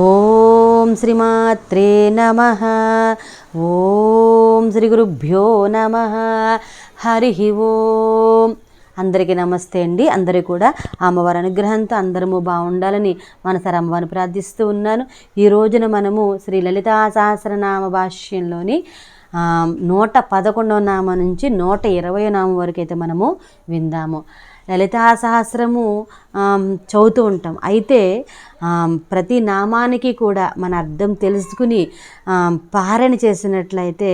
ఓం శ్రీమాత్రే నమ. ఓం శ్రీ గురుభ్యో నమ. హరి ఓం. అందరికీ నమస్తే అండి. అందరూ కూడా అమ్మవారి అనుగ్రహంతో అందరము బాగుండాలని మనసారి అమ్మవారిని ప్రార్థిస్తూ ఉన్నాను. ఈ రోజున మనము శ్రీ లలితా సహస్రనామ భాష్యంలోని నూట పదకొండవ నామ నుంచి నూట ఇరవై నామం వరకు అయితే మనము విందాము. లలితా సహస్రము చదువుతూ ఉంటాం. అయితే ప్రతి నామానికి కూడా మన అర్థం తెలుసుకుని పారణ చేసినట్లయితే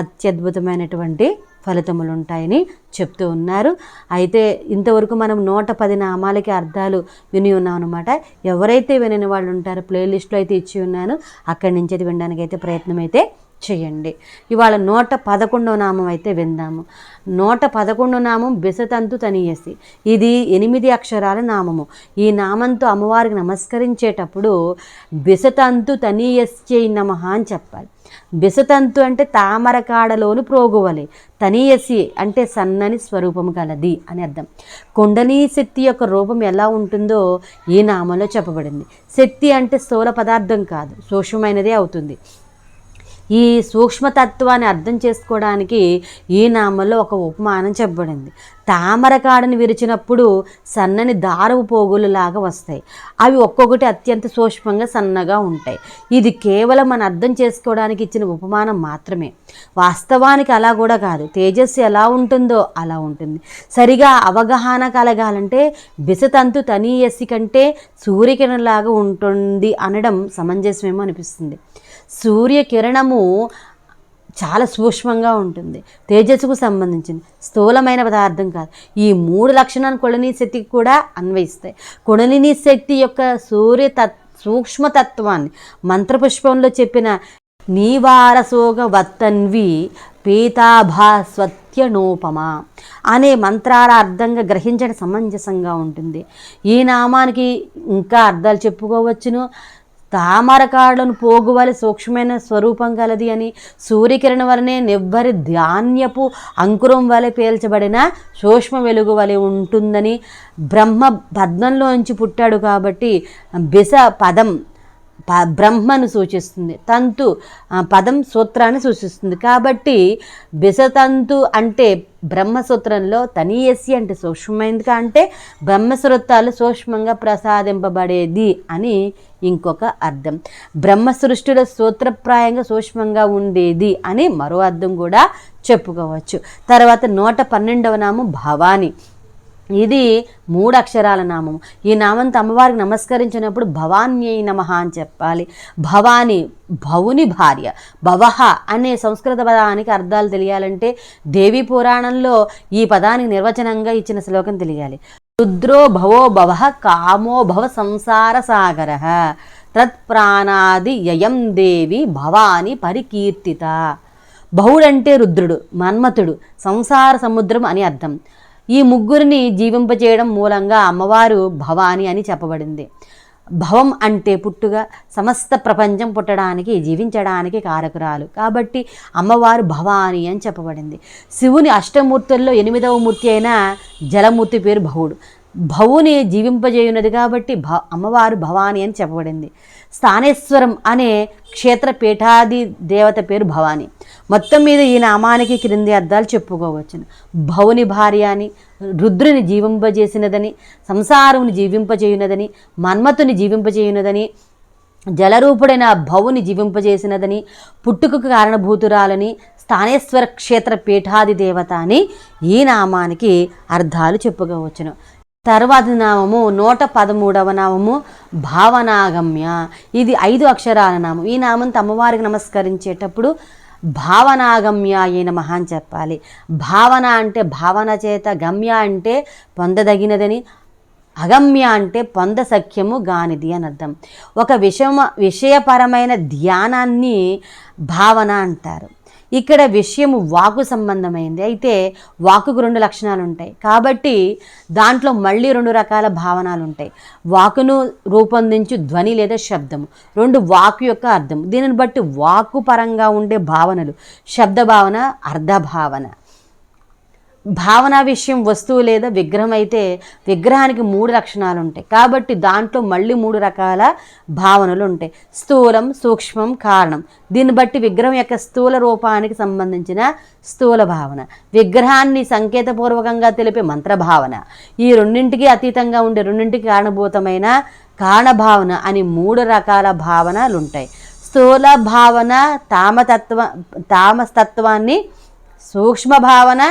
అత్యద్భుతమైనటువంటి ఫలితములు ఉంటాయని చెప్తూ ఉన్నారు. అయితే ఇంతవరకు మనం నూట పది నామాలకి అర్థాలు విని ఉన్నాం అనమాట ఎవరైతే వినని వాళ్ళు ఉంటారో ప్లేలిస్ట్లో అయితే ఇచ్చి ఉన్నాను. అక్కడి నుంచి అయితే వినడానికి అయితే ప్రయత్నం అయితే చేయండి. ఇవాళ నూట పదకొండో నామం అయితే విందాము. నూట పదకొండో నామం బిసతంతు తనియసి. ఇది ఎనిమిది అక్షరాల నామము. ఈ నామంతో అమ్మవారికి నమస్కరించేటప్పుడు బిసతంతు తనీయస్యై నమ అని చెప్పాలి. బిసతంతు అంటే తామరకాడలోని ప్రోగువలి. తనీయసి అంటే సన్నని స్వరూపం కలది అని అర్థం. కుండనీ శక్తి యొక్క రూపం ఎలా ఉంటుందో ఈ నామంలో చెప్పబడింది. శక్తి అంటే స్థూల పదార్థం కాదు సూక్ష్మమైనదే అవుతుంది. ఈ సూక్ష్మతత్వాన్ని అర్థం చేసుకోవడానికి ఈ నామంలో ఒక ఉపమానం చెప్పబడింది. తామరకాడని విరిచినప్పుడు సన్నని దారపు పోగులులాగా వస్తాయి. అవి ఒక్కొక్కటి అత్యంత సూక్ష్మంగా సన్నగా ఉంటాయి. ఇది కేవలం మన అర్థం చేసుకోవడానికి ఇచ్చిన ఉపమానం మాత్రమే. వాస్తవానికి అలా కూడా కాదు. తేజస్సు ఎలా ఉంటుందో అలా ఉంటుంది. సరిగా అవగాహన కలగాలంటే బిసతంతు తనీయస్సి కంటే సూర్యకిరణలాగా ఉంటుంది అనడం సమంజసమేమో అనిపిస్తుంది. సూర్యకిరణము చాలా సూక్ష్మంగా ఉంటుంది. తేజస్సుకు సంబంధించింది. స్థూలమైన పదార్థం కాదు. ఈ మూడు లక్షణాలు కొళనీ శక్తికి కూడా అన్వయిస్తాయి. కొళలిని శక్తి యొక్క సూర్య తత్ సూక్ష్మతత్వాన్ని మంత్రపుష్పంలో చెప్పిన నీవారసోగ వత్తన్వి పీతాభాస్వత్యనోపమ అనే మంత్రాల అర్థంగా గ్రహించడం సమంజసంగా ఉంటుంది. ఈ నామానికి ఇంకా అర్థాలు చెప్పుకోవచ్చును. తామరకాడలను పోగువలి సూక్ష్మమైన స్వరూపం కలది అని సూర్యకిరణ వలనే నివ్వరి ధాన్యపు అంకురం వలె పేల్చబడిన సూక్ష్మ వెలుగు వలె ఉంటుందని బ్రహ్మ పద్మంలోంచి పుట్టాడు కాబట్టి బిస పదం బ్రహ్మను సూచిస్తుంది. తంతు పదం సూత్రాన్ని సూచిస్తుంది. కాబట్టి బిసతంతు అంటే బ్రహ్మసూత్రంలో తనీయసి అంటే సూక్ష్మమైనదిగా అంటే బ్రహ్మసూత్రాలు సూక్ష్మంగా ప్రసాదింపబడేది అని ఇంకొక అర్థం. బ్రహ్మ సృష్టిలో సూత్రప్రాయంగా సూక్ష్మంగా ఉండేది అని మరో అర్థం కూడా చెప్పుకోవచ్చు. తర్వాత నూట పన్నెండవ నామం భవాని. ఇది మూడు అక్షరాల ఈ నామంతో అమ్మవారికి నమస్కరించినప్పుడు భవాన్యై నమః అని చెప్పాలి. భవాని భవుని భార్య భవహ అనే సంస్కృత పదానికి అర్థాలు తెలియాలంటే దేవి పురాణంలో ఈ పదానికి నిర్వచనంగా ఇచ్చిన శ్లోకం తెలియాలి. రుద్రో భవో భవ కామో భవ సంసార సాగర. తత్ప్రాణాది యయం దేవి భవాని పరికీర్తిత. భవుడంటే రుద్రుడు మన్మథుడు సంసార సముద్రం అని అర్థం. ఈ ముగ్గురిని జీవింపజేయడం మూలంగా అమ్మవారు భవాని అని చెప్పబడింది. భవం అంటే పుట్టుగా సమస్త ప్రపంచం పుట్టడానికి జీవించడానికి కారకురాలు. కాబట్టి అమ్మవారు భవాని అని చెప్పబడింది. శివుని అష్టమూర్తుల్లో ఎనిమిదవ మూర్తి అయిన జలమూర్తి పేరు భవుడు. భవుని జీవింపజేయున్నది కాబట్టి భ అమ్మవారు భవాని అని చెప్పబడింది. స్థానేశ్వరం అనే క్షేత్ర పీఠాది దేవత పేరు భవాని. మొత్తం మీద ఈ నామానికి క్రింది అర్థాలు చెప్పుకోవచ్చును భవుని భార్య అని రుద్రుని జీవింపజేసినదని సంసారముని జీవింపజేయునదని మన్మతుని జీవింపజేయునదని జలరూపుడైన భవుని జీవింపజేసినదని పుట్టుకకు కారణభూతురాలని స్థానేశ్వర క్షేత్ర పీఠాది దేవత అని ఈ నామానికి అర్థాలు చెప్పుకోవచ్చును. తర్వాతి నామము నూట పదమూడవ నామము భావనాగమ్య. ఇది ఐదు అక్షరాల నామం. ఈ నామంతో అమ్మవారికి నమస్కరించేటప్పుడు భావనాగమ్య అయిన మహాన్ చెప్పాలి. భావన అంటే భావన చేత గమ్య అంటే పొందదగినదని అగమ్య అంటే పొంద సఖ్యము గానిది అని అర్థం. ఒక విషమ విషయపరమైన ధ్యానాన్ని భావన అంటారు. ఇక్కడ విషయము వాకు సంబంధమైంది. అయితే వాకుకు రెండు లక్షణాలు ఉంటాయి కాబట్టి దాంట్లో మళ్ళీ రెండు రకాల భావనలు ఉంటాయి వాకును రూపొందించు ధ్వని లేదా శబ్దము. రెండు వాకు యొక్క అర్థం దీనిని బట్టి వాకు పరంగా ఉండే భావనలు. శబ్ద భావన అర్థ భావన. భావన విషయం వస్తువు లేదా విగ్రహం అయితే విగ్రహానికి మూడు లక్షణాలు ఉంటాయి. కాబట్టి దాంట్లో మళ్ళీ మూడు రకాల భావనలు ఉంటాయి. స్థూలం సూక్ష్మం కారణం. దీన్ని బట్టి విగ్రహం యొక్క స్థూల రూపానికి సంబంధించిన స్థూల భావన. విగ్రహాన్ని సంకేతపూర్వకంగా తెలిపే మంత్రభావన ఈ రెండింటికి అతీతంగా ఉండే రెండింటికి కారణభూతమైన కారణభావన అని మూడు రకాల భావనలు ఉంటాయి. స్థూల భావన తామతత్వ తామస్తత్వాన్ని సూక్ష్మ భావన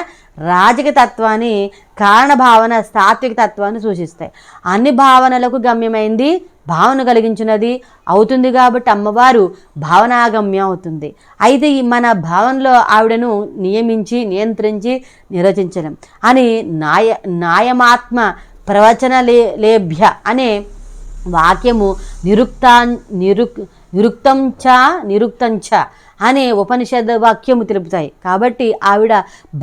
రాజక తత్వాన్ని కారణ భావన సాత్విక తత్వాన్ని సూచిస్తాయి. అన్ని భావనలకు గమ్యమైంది భావన కలిగించినది అవుతుంది కాబట్టి అమ్మవారు భావనాగమ్యం అవుతుంది. అయితే మన భావనలో ఆవిడను నియమించి నియంత్రించి నిర్వచించడం అని నాయ నాయమాత్మ ప్రవచన లే లేభ్య అనే వాక్యము నిరుక్తా నిరుక్ నిరుక్తం చ నిరుక్తం చ అనే ఉపనిషద్ వాక్యము తెలుపుతాయి. కాబట్టి ఆవిడ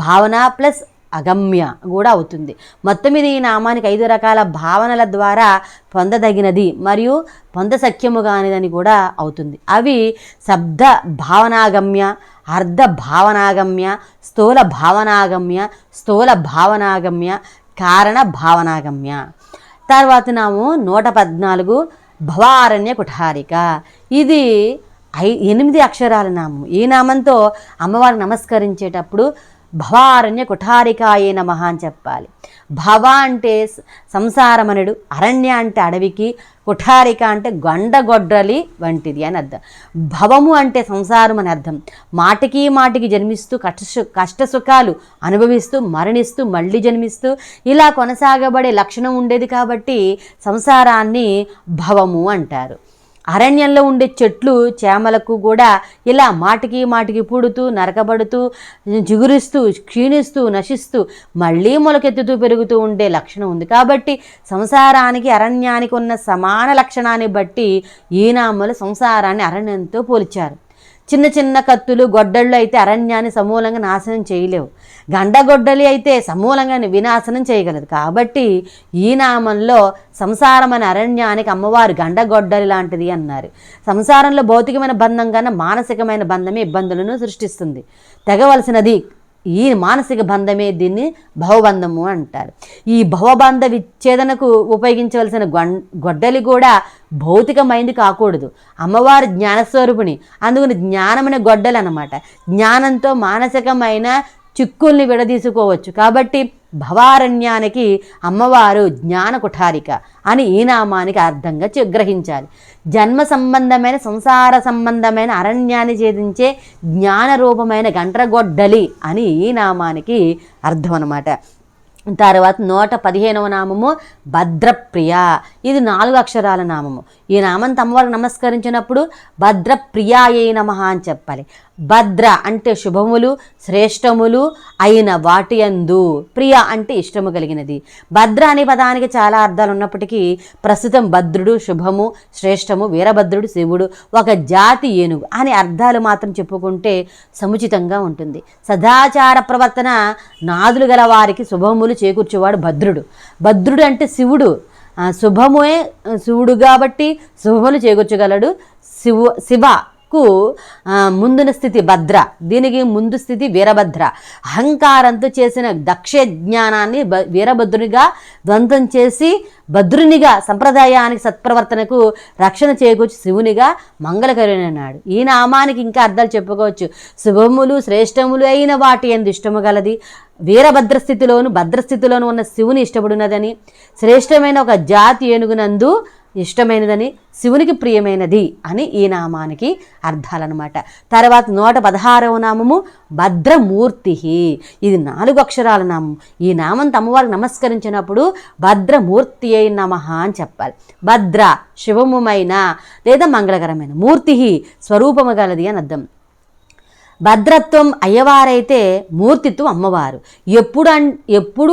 భావన ప్లస్ అగమ్య కూడా అవుతుంది. మొత్తం మీద ఈ నామానికి ఐదు రకాల భావనల ద్వారా పొందదగినది మరియు పొందసఖ్యము కానిదని కూడా అవుతుంది. అవి శబ్ద భావనాగమ్య అర్ధ భావనాగమ్య స్థూల భావనాగమ్య స్థూల భావనాగమ్య కారణ భావనాగమ్య. తర్వాత నాము నూట పద్నాలుగు భవారణ్య కుఠారిక. ఇది ఐ ఎనిమిది అక్షరాల నామం. ఈ నామంతో అమ్మవారు నమస్కరించేటప్పుడు భవారణ్య కుఠారికాయే నమ అని చెప్పాలి. భవ అంటే సంసారమనుడు అరణ్య అంటే అడవికి కుఠారిక అంటే గొండగొడ్రలి వంటిది అని అర్థం. భవము అంటే సంసారం అని అర్థం. మాటికి మాటికి జన్మిస్తూ కష్ట కష్ట సుఖాలు అనుభవిస్తూ మరణిస్తూ మళ్ళీ జన్మిస్తూ ఇలా కొనసాగబడే లక్షణం ఉండేది కాబట్టి సంసారాన్ని భవము అంటారు. అరణ్యంలో ఉండే చెట్లు చేమలకు కూడా ఇలా మాటికి మాటికి పూడుతూ నరకబడుతూ జిగురిస్తూ క్షీణిస్తూ నశిస్తూ మళ్ళీ మొలకెత్తుతూ పెరుగుతూ ఉండే లక్షణం ఉంది. కాబట్టి సంసారానికి అరణ్యానికి ఉన్న సమాన లక్షణాన్ని బట్టి ఈనామలు సంసారాన్ని అరణ్యంతో పోల్చారు. చిన్న చిన్న కత్తులు గొడ్డళ్ళు అయితే అరణ్యాన్ని సమూలంగా నాశనం చేయలేవు. గండగొడ్డలి అయితే సమూలంగా వినాశనం చేయగలదు. కాబట్టి ఈ నామంలో సంసారం అనే అరణ్యానికి అమ్మవారు గండగొడ్డలి లాంటిది అన్నారు. సంసారంలో భౌతికమైన బంధం కన్నా మానసికమైన బంధమే ఇబ్బందులను సృష్టిస్తుంది. తెగవలసినది ఈ మానసిక బంధమే దీన్ని భవబంధము అంటారు. ఈ భవబంధ విచ్ఛేదనకు ఉపయోగించవలసిన గొం గొడ్డలి కూడా భౌతికమైంది కాకూడదు. అమ్మవారి జ్ఞానస్వరూపిణి. అందుకని జ్ఞానమైన గొడ్డలి అనమాట జ్ఞానంతో మానసికమైన చిక్కుల్ని విడదీసుకోవచ్చు. కాబట్టి భవారణ్యానికి అమ్మవారు జ్ఞాన కుఠారిక అని ఈ నామానికి అర్థంగా గ్రహించాలి. జన్మ సంబంధమైన సంసార సంబంధమైన అరణ్యాన్ని ఛేదించే జ్ఞాన రూపమైన అని ఈ నామానికి అర్థం అనమాట తర్వాత నూట పదిహేనవ నామము భద్రప్రియ. ఇది నాలుగు అక్షరాల నామము. ఈ నామం తమ్మవారికి నమస్కరించినప్పుడు భద్రప్రియాయే నమ అని చెప్పాలి. భద్ర అంటే శుభములు శ్రేష్టములు అయిన వాటి యందు ప్రియ అంటే ఇష్టము కలిగినది. భద్ర అనే పదానికి చాలా అర్థాలు ఉన్నప్పటికీ ప్రస్తుతం భద్రుడు శుభము శ్రేష్టము వీరభద్రుడు శివుడు ఒక జాతి ఏనుగు అనే అర్థాలు మాత్రం చెప్పుకుంటే సముచితంగా ఉంటుంది. సదాచార ప్రవర్తన నాదులు గల వారికి శుభములు చేకూర్చేవాడు భద్రుడు. భద్రుడు అంటే శివుడు. శుభమే శివుడు కాబట్టి శుభములు చేకూర్చగలడు శివ శివ. కు ముందున స్థితి భద్ర. దీనికి ముందు స్థితి వీరభద్ర. అహంకారంతో చేసిన దక్ష జ్ఞానాన్ని వీరభద్రునిగా ద్వంద్వం చేసి భద్రునిగా సంప్రదాయానికి సత్ప్రవర్తనకు రక్షణ చేకూర్చి శివునిగా మంగళకరునన్నాడు ఈ నామానికి ఇంకా అర్థాలు చెప్పుకోవచ్చు. శుభములు శ్రేష్టములు అయిన వాటి ఎందు ఇష్టము గలది. వీరభద్ర స్థితిలోను భద్రస్థితిలోను ఉన్న శివుని ఇష్టపడినదని. శ్రేష్టమైన ఒక జాతి ఏనుగునందు ఇష్టమైనదని శివునికి ప్రియమైనది అని ఈ నామానికి అర్థాలన్నమాట. తర్వాత నూట పదహారవ నామము భద్రమూర్తి ఇది నాలుగు అక్షరాల నామం. ఈ నామం తమ్మవారికి నమస్కరించినప్పుడు భద్రమూర్తి అయి నమ అని చెప్పాలి. భద్ర శివముమైన లేదా మంగళకరమైన మూర్తి స్వరూపము గలది అని అర్థం. భద్రత్వం అయ్యవారైతే మూర్తిత్వం అమ్మవారు. ఎప్పుడు అన్ ఎప్పుడు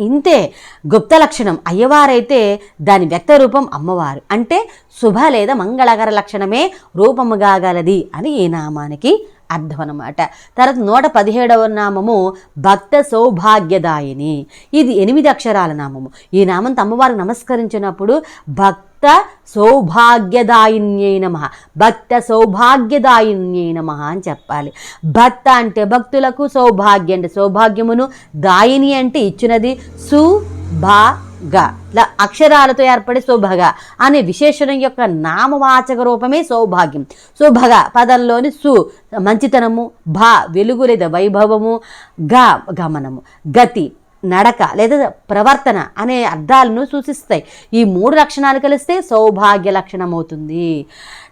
ఇంతే గుప్త లక్షణం అయ్యవారైతే దాని వ్యక్త రూపం అమ్మవారు. అంటే శుభ లేదా మంగళకర లక్షణమే రూపముగా గలది అని ఈ నామానికి అర్థం అన్నమాట తర్వాత నూట పదిహేడవ నామము భక్త సౌభాగ్యదాయిని. ఇది ఎనిమిది అక్షరాల నామము. ఈ నామంతో అమ్మవారికి నమస్కరించినప్పుడు భక్త భక్త సౌభాగ్యదాయిన్యై నమ. భక్త సౌభాగ్యదాయిన్యై నమ అని చెప్పాలి. భక్త అంటే భక్తులకు సౌభాగ్యం అంటే సౌభాగ్యమును దాయిని అంటే ఇచ్చినది సుభాగ. ఇలా అక్షరాలతో ఏర్పడే సౌభగ అనే విశేషణం యొక్క నామవాచక రూపమే సౌభాగ్యం. సుభగ పదంలోని సు మంచితనము భా వెలుగు లేదా వైభవము గ గమనము. గతి నడక లేదా ప్రవర్తన అనే అర్థాలను సూచిస్తాయి. ఈ మూడు లక్షణాలు కలిస్తే సౌభాగ్య లక్షణం అవుతుంది.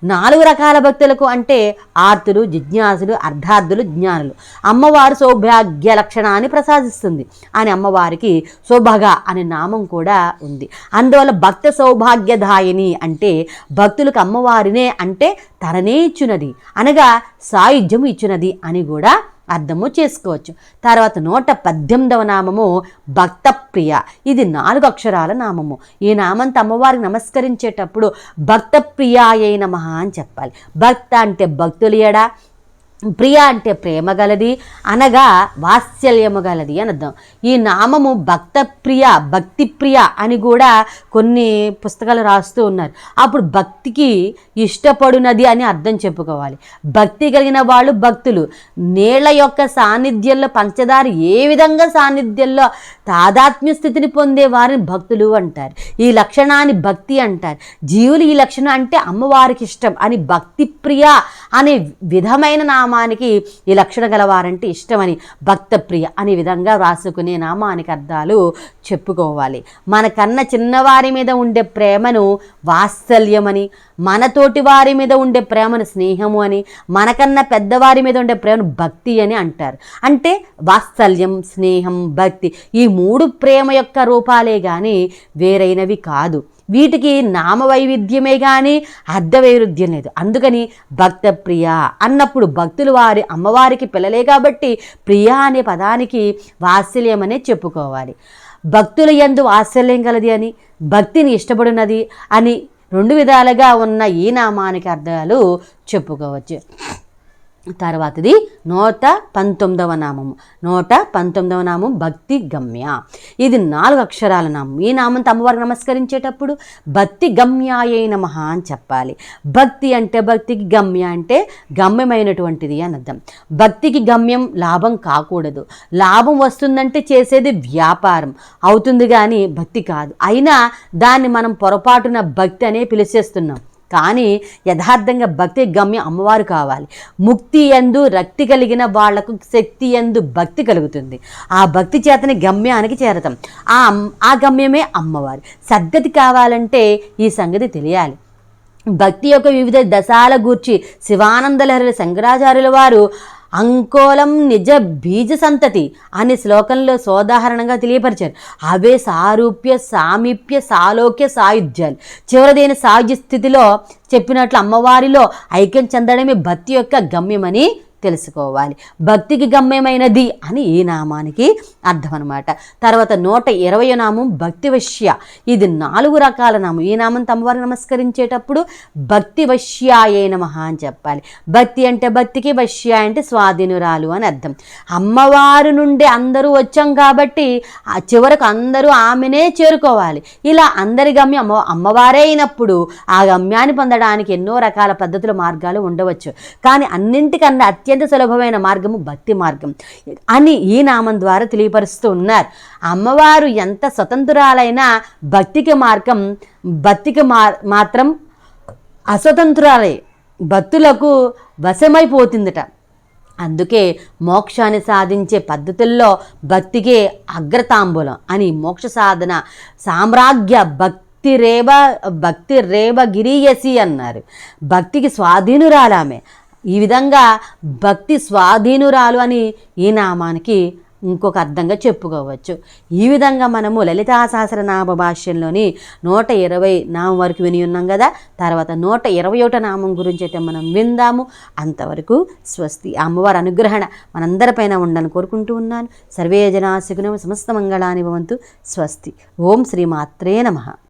నాలుగు రకాల భక్తులకు అంటే ఆర్తులు జిజ్ఞాసులు అర్ధార్థులు జ్ఞానులు. అమ్మవారు సౌభాగ్య లక్షణాన్ని ప్రసాదిస్తుంది. అని అమ్మవారికి శోభగ అనే నామం కూడా ఉంది. అందువల్ల భక్త సౌభాగ్యదాయిని అంటే భక్తులకు అమ్మవారినే అంటే తననే ఇచ్చునది అనగా సాయుధ్యము ఇచ్చినది అని కూడా అర్థము చేసుకోవచ్చు. తర్వాత నూట పద్దెనిమిదవ నామము భక్తప్రియ. ఇది నాలుగు అక్షరాల నామము. ఈ నామంతో అమ్మవారికి నమస్కరించేటప్పుడు భర్తప్రియ అయిన మహా అని చెప్పాలి. భక్త అంటే భక్తులు ఎడా ప్రియ అంటే ప్రేమ గలది అనగా వాత్సల్యము గలది అని అర్థం. ఈ నామము భక్త ప్రియ భక్తి ప్రియ అని కూడా కొన్ని పుస్తకాలు రాస్తూ ఉన్నారు. అప్పుడు భక్తికి ఇష్టపడునది అని అర్థం చెప్పుకోవాలి. భక్తి కలిగిన వాళ్ళు భక్తులు. నీళ్ళ యొక్క సాన్నిధ్యంలో పంచదార ఏ విధంగా సాన్నిధ్యంలో తాదాత్మ్య స్థితిని పొందే వారిని భక్తులు అంటారు. ఈ లక్షణాన్ని భక్తి అంటారు. జీవులు ఈ లక్షణం అంటే అమ్మవారికి ఇష్టం అని భక్తి ప్రియ అనే విధమైన నామానికి ఈ లక్షణం గలవారంటే ఇష్టమని భక్తప్రియ అనే విధంగా రాసుకునే నామానికి అర్థాలు చెప్పుకోవాలి. మనకన్నా చిన్నవారి మీద ఉండే ప్రేమను వాత్సల్యమని మనతోటి వారి మీద ఉండే ప్రేమను స్నేహము అని మనకన్నా పెద్దవారి మీద ఉండే ప్రేమను భక్తి అని అంటారు. అంటే వాత్సల్యం స్నేహం భక్తి ఈ మూడు ప్రేమ యొక్క రూపాలే కానీ వేరైనవి కాదు. వీటికి నామవైవిధ్యమే కానీ అర్ధవైరుధ్యం లేదు. అందుకని భక్త ప్రియ అన్నప్పుడు భక్తులు వారి అమ్మవారికి పిల్లలే కాబట్టి ప్రియ అనే పదానికి వాత్సల్యం అనే చెప్పుకోవాలి. భక్తుల ఎందు వాత్సల్యం కలది అని భక్తిని ఇష్టపడినది అని రెండు విధాలుగా ఉన్న ఈ నామానికి అర్థాలు చెప్పుకోవచ్చు. తర్వాతది నూట పంతొమ్మిదవ నామము. నూట పంతొమ్మిదవ నామం భక్తి గమ్య. ఇది నాలుగు అక్షరాల నామం. ఈ నామంతో అమ్మవారికి నమస్కరించేటప్పుడు భక్తి గమ్యాయ నమ అని చెప్పాలి. భక్తి అంటే భక్తికి గమ్య అంటే గమ్యమైనటువంటిది అని అర్థం. భక్తికి గమ్యం లాభం కాకూడదు. లాభం వస్తుందంటే చేసేది వ్యాపారం. అవుతుంది కానీ భక్తి కాదు. అయినా దాన్ని మనం పొరపాటున భక్తి అనే పిలిచేస్తున్నాం. కానీ యథార్థంగా భక్తి గమ్యం అమ్మవారు కావాలి. ముక్తి ఎందు రక్తి కలిగిన వాళ్ళకు శక్తి ఎందు భక్తి కలుగుతుంది. ఆ భక్తి చేతని గమ్యానికి చేరతాం. ఆ ఆ గమ్యమే అమ్మవారు. సద్గతి కావాలంటే ఈ సంగతి తెలియాలి. భక్తి యొక్క వివిధ దశాల గూర్చి శివానందలహరి శంకరాచార్యుల వారు అంకోలం నిజ బీజ సంతతి అనే శ్లోకంలో సోదాహరణంగా తెలియపరిచారు. అవే సారూప్య సామీప్య సాలోక్య సాయుధ్యాలు. చివరిదైన సాయుధ్య స్థితిలో చెప్పినట్లు అమ్మవారిలో ఐక్యం చెందడమే భక్తి యొక్క గమ్యమని తెలుసుకోవాలి. భక్తికి గమ్యమైనది అని ఈ నామానికి అర్థం అనమాట తర్వాత నూట ఇరవై నామం భక్తి వశ్య ఇది నాలుగు రకాల నామం. ఈ నామం తమవారు నమస్కరించేటప్పుడు భక్తి వశ్యాయే అని చెప్పాలి. భక్తి అంటే భక్తికి వశ్య అంటే స్వాధీనురాలు అని అర్థం. అమ్మవారు నుండి అందరూ వచ్చాం కాబట్టి ఆ చివరకు అందరూ ఆమెనే చేరుకోవాలి. ఇలా అందరి గమ్యం అమ్మ అమ్మవారే అయినప్పుడు ఆ గమ్యాన్ని పొందడానికి ఎన్నో రకాల పద్ధతుల మార్గాలు ఉండవచ్చు. కానీ అన్నింటికన్నా అత్యంత సులభమైన మార్గము భక్తి మార్గం. అని ఈ నామం ద్వారా తెలియపరుస్తూ ఉన్నారు. అమ్మవారు ఎంత స్వతంత్రాలైనా భక్తికి మార్గం భక్తికి మా మాత్రం అస్వతంత్రాలే. భక్తులకు వశమైపోతుందట. అందుకే మోక్షాన్ని సాధించే పద్ధతుల్లో భక్తికే అగ్రతాంబూలం అని మోక్ష సాధన సామ్రాజ్య భక్తి రేవ భక్తి రేవ గిరియసి అన్నారు. భక్తికి స్వాధీనురాలామే. ఈ విధంగా భక్తి స్వాధీనురాలు అని ఈ నామానికి ఇంకొక అర్థంగా చెప్పుకోవచ్చు. ఈ విధంగా మనము లలితా సహస్రనామ భాష్యంలోని నూట ఇరవై నామం వరకు విని ఉన్నాం కదా? తర్వాత నూట ఇరవై ఒకట నామం గురించి అయితే మనం విందాము. అంతవరకు స్వస్తి. అమ్మవారి అనుగ్రహణ మనందరిపైన ఉండాలని కోరుకుంటూ ఉన్నాను. సర్వే జనా సమస్త మంగళాని భవంతు. స్వస్తి. ఓం శ్రీ మాత్రే నమః.